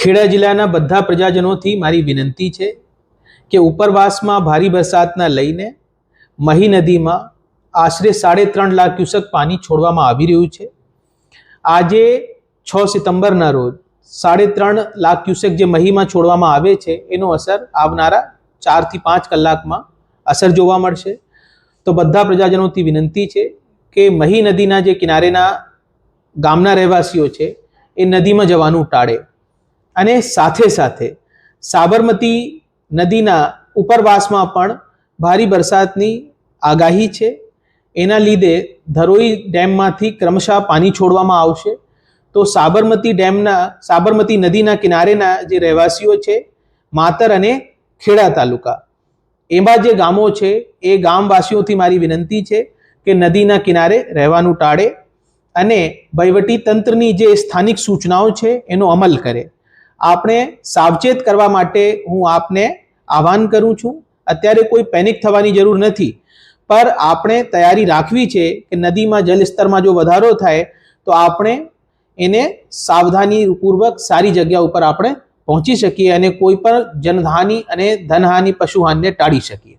ખેડા જિલ્લાના બધા પ્રજાજનોથી મારી વિનંતી છે કે ઉપરવાસમાં ભારે વરસાદના લઈને મહી નદીમાં આશરે સાડે ત્રણ લાખ ક્યુસેક પાણી છોડવામાં આવી રહ્યું છે. આજે છ સપ્ટેમ્બરના રોજ સાડે ત્રણ લાખ ક્યુસેક જે મહીમાં છોડવામાં આવે છે, એનો અસર આવનારા ચારથી પાંચ કલાકમાં અસર જોવા મળશે. તો બધા પ્રજાજનોથી વિનંતી છે કે મહી નદીના જે કિનારેના ગામના રહેવાસીઓ છે એ નદીમાં જવાનું ટાળે. અને સાથે સાથે સાબરમતી નદીના ઉપરવાસમાં પણ ભારે વરસાદની આગાહી છે. એના લીધે ધરોઈ ડેમમાંથી ક્રમશઃ પાણી છોડવામાં આવશે. તો સાબરમતી ડેમના, સાબરમતી નદીના કિનારેના જે રહેવાસીઓ છે, માતર અને ખેડા તાલુકા. એમાં જે ગામો છે, એ ગામવાસીઓથી મારી વિનંતી છે કે નદીના કિનારે રહેવાનું ટાળે. અને વહીવટી તંત્રની જે સ્થાનિક સૂચનાઓ છે એનો અમલ કરે. આપણે સાવચેત કરવા માટે હું આપને આહવાન કરું છું. અત્યારે કોઈ પેનિક થવાની જરૂર નથી. પર આપણે તૈયારી રાખવી છે કે નદીમાં, જલસ્તરમાં જો વધારો થાય, તો આપણે એને સાવધાનીપૂર્વક સારી જગ્યા ઉપર આપણે પહોંચી શકીએ અને કોઈ પણ જનહાનિ અને ધનહાનિ પશુહાનિને ટાળી શકીએ.